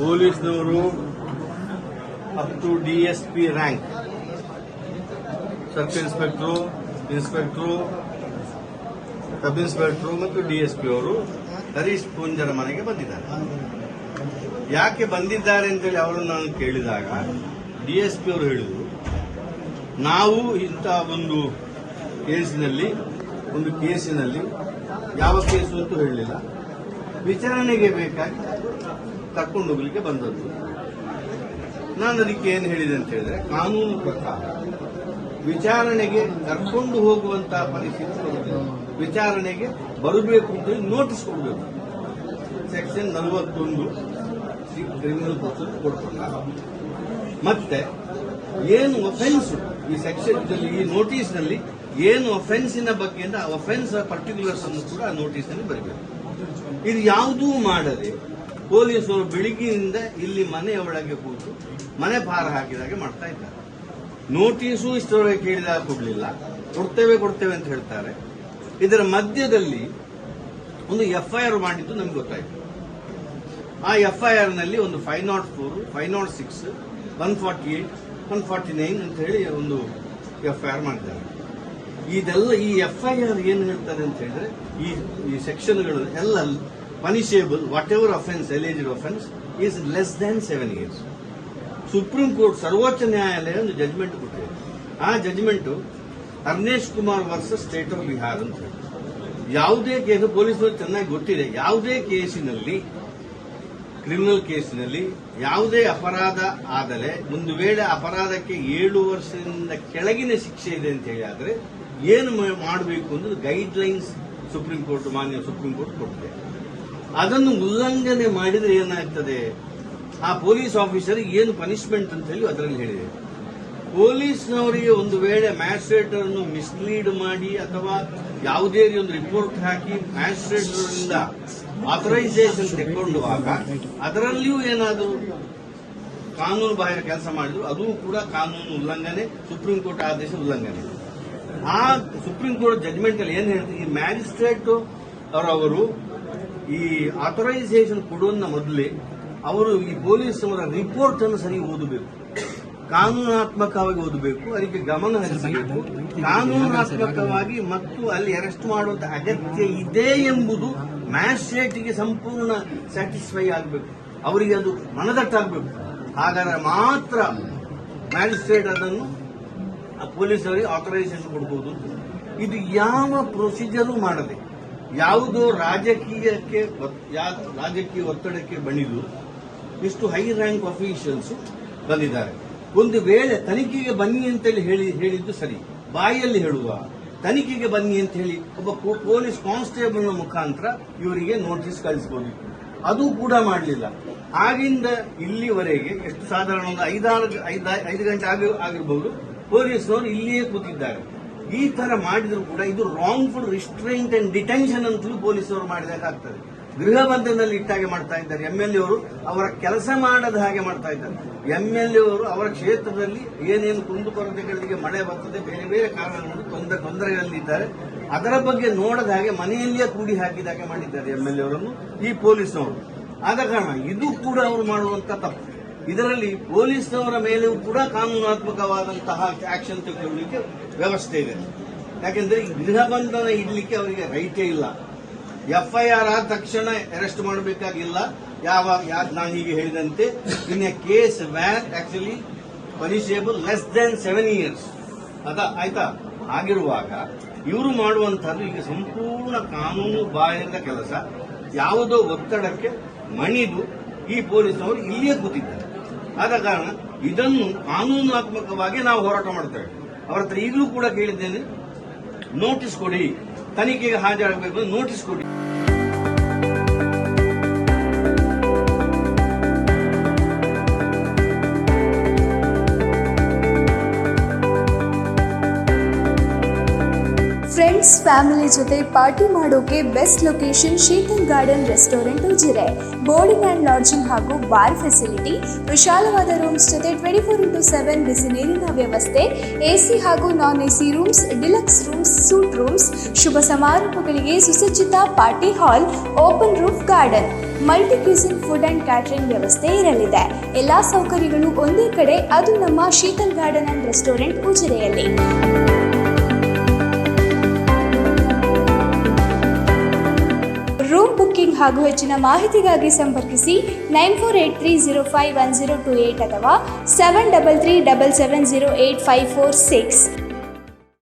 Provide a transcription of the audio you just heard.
ಪೊಲೀಸ್ನವರು up to D S P rank sub inspector inspector sub inspector ಮತ್ತು DSP ಅವರು ಹರೀಶ್ ಪೂಂಜರ ಮನೆಗೆ ಬಂದಿದ್ದಾರೆ. ಯಾಕೆ ಬಂದಿದ್ದಾರೆ ಅಂತೇಳಿ ಅವರನ್ನು ನಾನು ಕೇಳಿದಾಗ ಡಿಎಸ್ಪಿ ಅವರು ಹೇಳಿದರು, ನಾವು ಇಂಥ ಒಂದು ಕೇಸಿನಲ್ಲಿ ಒಂದು ಕೇಸಿನಲ್ಲಿ ಯಾವ ಕೇಸು ಅಂತೂ ಹೇಳಲಿಲ್ಲ. ವಿಚಾರಣೆಗೆ ಬೇಕಾಗಿ ಕರ್ಕೊಂಡು ಹೋಗ್ಲಿಕ್ಕೆ ಬಂದದ್ದು. ನಾನು ಅದಕ್ಕೆ ಏನು ಹೇಳಿದೆ ಅಂತ ಹೇಳಿದ್ರೆ, ಕಾನೂನು ಪ್ರಕಾರ ವಿಚಾರಣೆಗೆ ಕರ್ಕೊಂಡು ಹೋಗುವಂತಹ ಪರಿಸ್ಥಿತಿ ಬರುತ್ತೆ ವಿಚಾರಣೆಗೆ ಬರಬೇಕು ಅಂತ ನೋಟಿಸ್ ಕೊಡಬೇಕು. ಸೆಕ್ಷನ್ ನಲವತ್ತೊಂದು ಕ್ರಿಮಿನಲ್ ಪ್ರೊಸೆಸ್ ಕೊಡ್ಕೊಂಡ ಮತ್ತೆ ಏನು ಒಫೆನ್ಸ್ ಈ ಸೆಕ್ಷನ್ ಈ ನೋಟಿಸ್ನಲ್ಲಿ ಏನು ಒಫೆನ್ಸಿನ ಬಗ್ಗೆ ಆ ಒಫೆನ್ಸ್ ಪರ್ಟಿಕ್ಯುಲರ್ಸ್ ಅನ್ನು ಕೂಡ ನೋಟಿಸ್ನಲ್ಲಿ ಬರಬೇಕು. ಇದು ಯಾವುದೂ ಮಾಡದೆ ಪೊಲೀಸರು ಬೆಳಿಗ್ಗೆಯಿಂದ ಇಲ್ಲಿ ಮನೆಯ ಒಳಗೆ ಕೂತು ಮನೆ ಪಾರ ಹಾಕಿದಾಗೆ ಮಾಡ್ತಾ ಇದ್ದಾರೆ. ನೋಟಿಸು ಇಷ್ಟರವರೆಗೆ ಕೇಳಿದಾಗ ಕೊಡಲಿಲ್ಲ. ಕೊಡ್ತೇವೆ ಕೊಡ್ತೇವೆ ಅಂತ ಹೇಳ್ತಾರೆ. ಇದರ ಮಧ್ಯದಲ್ಲಿ ಒಂದು ಎಫ್ಐಆರ್ ಮಾಡಿದ್ದು ನಮ್ಗೆ ಗೊತ್ತಾಯ್ತು. ಆ ಎಫ್ಐಆರ್ನಲ್ಲಿ ಒಂದು five nought four, five nought six, one forty eight, one forty nine ಅಂತ ಹೇಳಿ ಒಂದು ಎಫ್ಐಆರ್ ಮಾಡಿದ್ದಾರೆ. ಇದೆಲ್ಲ ಈ ಎಫ್ಐಆರ್ ಏನು ಹೇಳ್ತಾರೆ ಅಂತ ಹೇಳಿದ್ರೆ ಈ ಈ ಸೆಕ್ಷನ್ಗಳು ಎಲ್ಲ whatever offence alleged offence is less than seven years supreme court ಸರ್ವೋಚ್ಚ ನ್ಯಾಯಾಲಯ ಒಂದು ಜಜ್ಮೆಂಟ್ ಕೊಟ್ಟಿದೆ. ಆ judgment Arnesh Kumar versus state of Bihar ಅಂತ ಯಾವುದೇ ಕೇಸು ಪೊಲೀಸರು ಚೆನ್ನಾಗಿ ಗೊತ್ತಿದೆ. ಯಾವುದೇ ಕೇಸಿನಲ್ಲಿ ಕ್ರಿಮಿನಲ್ ಕೇಸಿನಲ್ಲಿ ಯಾವುದೇ ಅಪರಾಧ ಆದರೆ, ಒಂದು ವೇಳೆ ಅಪರಾಧಕ್ಕೆ ಏಳು ವರ್ಷದಿಂದ ಕೆಳಗಿನ ಶಿಕ್ಷೆ ಇದೆ ಅಂತ ಹೇಳಿ ಆದರೆ, ಏನು ಮಾಡಬೇಕು ಅನ್ನೋದು ಗೈಡ್ ಲೈನ್ಸ್ ಸುಪ್ರೀಂ ಕೋರ್ಟ್ ಮಾನ್ಯ ಸುಪ್ರೀಂ ಕೋರ್ಟ್ ಕೊಟ್ಟಿದೆ. ಅದನ್ನು ಉಲ್ಲಂಘನೆ ಮಾಡಿದರೆ ಏನಾಗ್ತದೆ? ಆ ಪೊಲೀಸ್ ಆಫೀಸರ್ ಏನು ಪನಿಷ್ಮೆಂಟ್ ಅಂತ ಹೇಳಿ ಅದರಲ್ಲಿ ಹೇಳಿದೆ. ಪೊಲೀಸ್ನವರಿಗೆ ಒಂದು ವೇಳೆ ಮ್ಯಾಜಿಸ್ಟ್ರೇಟ್ ಅನ್ನು ಮಿಸ್ಲೀಡ್ ಮಾಡಿ ಅಥವಾ ಯಾವುದೇ ಒಂದು ರಿಪೋರ್ಟ್ ಹಾಕಿ ಮ್ಯಾಜಿಸ್ಟ್ರೇಟ್ ಆಥರೈಸೇಷನ್ ತೆಗೆದುಕೊಂಡುವಾಗ ಅದರಲ್ಲಿಯೂ ಏನಾದರೂ ಕಾನೂನು ಬಾಹಿರ ಕೆಲಸ ಮಾಡಿದ್ರು, ಅದು ಕೂಡ ಕಾನೂನು ಉಲ್ಲಂಘನೆ ಸುಪ್ರೀಂ ಕೋರ್ಟ್ ಆದೇಶ ಉಲ್ಲಂಘನೆ. ಆ ಸುಪ್ರೀಂ ಕೋರ್ಟ್ ಜಜ್ಮೆಂಟ್ ಅಲ್ಲಿ ಏನ್ ಹೇಳ್ತೀವಿ ಈ ಮ್ಯಾಜಿಸ್ಟ್ರೇಟ್ ಅವರವರು ಈ ಆಥರೈಸೇಷನ್ ಕೊಡುವನ್ನ ಮೊದಲೇ ಅವರು ಈ ಪೊಲೀಸ್ ಅವರ ರಿಪೋರ್ಟ್ ಅನ್ನು ಸರಿ ಓದಬೇಕು. ಕಾನೂನಾತ್ಮಕವಾಗಿ ಓದಬೇಕು, ಅದಕ್ಕೆ ಗಮನ ಹರಿಸಬೇಕು. ಕಾನೂನಾತ್ಮಕವಾಗಿ ಮತ್ತು ಅಲ್ಲಿ ಅರೆಸ್ಟ್ ಮಾಡುವಂತ ಅಗತ್ಯ ಇದೆ ಎಂಬುದು ಮ್ಯಾಜಿಸ್ಟ್ರೇಟ್ಗೆ ಸಂಪೂರ್ಣ ಸ್ಯಾಟಿಸ್ಫೈ ಆಗಬೇಕು. ಅವರಿಗೆ ಅದು ಮನದಟ್ಟಾಗಬೇಕು ಹಾಗಾದ್ರೆ ಮಾತ್ರ ಮ್ಯಾಜಿಸ್ಟ್ರೇಟ್ ಅದನ್ನು ಪೊಲೀಸರಿಗೆ ಆಥರೈಸೇಷನ್ ಕೊಡಬಹುದು ಇದು ಯಾವ ಪ್ರೊಸೀಜರು ಮಾಡದೆ. ಯಾವುದೋ ರಾಜಕೀಯಕ್ಕೆ ರಾಜಕೀಯ ಒತ್ತಡಕ್ಕೆ ಬಣಿದು ಇಷ್ಟು ಹೈ ರ್ಯಾಂಕ್ ಅಫಿಷಿಯಲ್ಸ್ ಬಂದಿದ್ದಾರೆ. ಒಂದು ವೇಳೆ ತನಿಖೆಗೆ ಬನ್ನಿ ಅಂತೇಳಿ ಹೇಳಿ, ಹೇಳಿದ್ದು ಸರಿ. ಬಾಯಲ್ಲಿ ಹೇಳುವ, ತನಿಖೆಗೆ ಬನ್ನಿ ಅಂತ ಹೇಳಿ ಒಬ್ಬ ಪೊಲೀಸ್ ಕಾನ್ಸ್ಟೇಬಲ್ ಮುಖಾಂತರ ಇವರಿಗೆ ನೋಟಿಸ್ ಕಳಿಸಬಹುದು ಅದು ಕೂಡ ಮಾಡಲಿಲ್ಲ. ಆಗಿಂದ ಇಲ್ಲಿವರೆಗೆ ಎಷ್ಟು ಸಾಧಾರಣ ಒಂದು ಐದಾರು ಐದ- ಐದು ಗಂಟೆ ಆಗಿ ಆಗಿರಬಹುದು ಪೊಲೀಸ್ನವರು ಇಲ್ಲಿಯೇ ಕೂತಿದ್ದಾರೆ. ಈ ತರ ಮಾಡಿದ್ರು ಕೂಡ ಇದು wrongful restraint and detention ಅಂತಲೂ ಪೊಲೀಸರು ಮಾಡಿದಾಗ್ತದೆ ಗೃಹ ಬಂಧನದಲ್ಲಿ ಇಟ್ಟಾಗೆ ಮಾಡ್ತಾ ಇದ್ದಾರೆ. ಎಂ ಎಲ್ ಅವರು ಅವರ ಕೆಲಸ ಮಾಡದ ಹಾಗೆ ಮಾಡ್ತಾ ಇದ್ದಾರೆ. ಎಂ ಎಲ್ ಅವರು ಅವರ ಕ್ಷೇತ್ರದಲ್ಲಿ ಏನೇನು ಕುಂದುಕೊರತೆಗಳಿಗೆ ಮಳೆ ಬರ್ತದೆ, ಬೇರೆ ಬೇರೆ ಕಾರಣಗಳು ತೊಂದರೆ ತೊಂದರೆಗಳಲ್ಲಿದ್ದಾರೆ. ಅದರ ಬಗ್ಗೆ ನೋಡದ ಹಾಗೆ ಮನೆಯಲ್ಲಿಯೇ ಕೂಡಿ ಹಾಕಿದ ಹಾಗೆ ಮಾಡಿದ್ದಾರೆ ಎಂ ಎಲ್ ಅವರನ್ನು, ಈ ಪೊಲೀಸ್ನವರು ಆದ ಕಾರಣ ಇದು ಕೂಡ ಅವರು ಮಾಡುವಂತ ತಪ್ಪು. ಇದರಲ್ಲಿ ಪೊಲೀಸ್ನವರ ಮೇಲೆಯೂ ಕೂಡ ಕಾನೂನಾತ್ಮಕವಾದಂತಹ ಆಕ್ಷನ್ ತೆಗೆದುಕೊಳ್ಳಲಿಕ್ಕೆ ವ್ಯವಸ್ಥೆ ಇದೆ. ಯಾಕೆಂದ್ರೆ ಈ ಗೃಹ ಬಂಧನ ಇಡ್ಲಿಕ್ಕೆ ಅವರಿಗೆ ರೈಟೇ ಇಲ್ಲ. ಎಫ್ಐಆರ್ ಆದ ತಕ್ಷಣ ಅರೆಸ್ಟ್ ಮಾಡಬೇಕಾಗಿಲ್ಲ. ಯಾವ ನಾನು ಹೀಗೆ ಹೇಳಿದಂತೆ, in case when actually punishable less than seven years ಅದ ಆಯ್ತಾ? ಆಗಿರುವಾಗ ಇವರು ಮಾಡುವಂತಹದ್ದು ಈಗ ಸಂಪೂರ್ಣ ಕಾನೂನು ಬಾಹಿರದ ಕೆಲಸ. ಯಾವುದೋ ಒತ್ತಡಕ್ಕೆ ಮಣಿದು ಈ ಪೊಲೀಸ್ನವರು ಇಲ್ಲಿಯೇ ಕೂತಿದ್ದಾರೆ. ಆದ ಕಾರಣ ಇದನ್ನು ಕಾನೂನಾತ್ಮಕವಾಗಿ ನಾವು ಹೋರಾಟ ಮಾಡ್ತೇವೆ ಅವರ ಹತ್ರ ಈಗಲೂ ಕೂಡ ಕೇಳಿದ್ದೇನೆ ನೋಟಿಸ್ ಕೊಡಿ. ತನಿಖೆಗೆ ಹಾಜರಾಗಬೇಕು ನೋಟಿಸ್ ಕೊಡಿ. ಫ್ರೆಂಡ್ಸ್ ಫ್ಯಾಮಿಲಿ ಜೊತೆ ಪಾರ್ಟಿ ಮಾಡೋಕೆ best location Sheetal garden restaurant Ujire. Boarding and lodging ಹಾಗೂ ಬಾರ್ ಫೆಸಿಲಿಟಿ ವಿಶಾಲವಾದ ರೂಮ್ಸ್ ಜೊತೆ ಟ್ವೆಂಟಿ ಫೋರ್ ಇಂಟು ಸೆವೆನ್ ಬಿಸಿ ನೀರಿನ ವ್ಯವಸ್ಥೆ ಎಸಿ ಹಾಗೂ non AC rooms deluxe rooms suite rooms ಶುಭ ಸಮಾರಂಭಗಳಿಗೆ ಸುಸಜ್ಜಿತ party hall open roof garden multi cuisine food and catering ವ್ಯವಸ್ಥೆ ಇರಲಿದೆ. ಎಲ್ಲ ಸೌಕರ್ಯಗಳು ಒಂದೇ ಕಡೆ, ಅದು ನಮ್ಮ ಶೀತಲ್ ಗಾರ್ಡನ್ ಅಂಡ್ ರೆಸ್ಟೋರೆಂಟ್ ಉಜಿರೆಯಲ್ಲಿ. ರೂಮ್ ಬುಕ್ಕಿಂಗ್ ಹಾಗೂ ಹೆಚ್ಚಿನ ಮಾಹಿತಿಗಾಗಿ ಸಂಪರ್ಕಿಸಿ nine four eight three zero five one zero two eight ಅಥವಾ seven double three double seven zero eight five four six.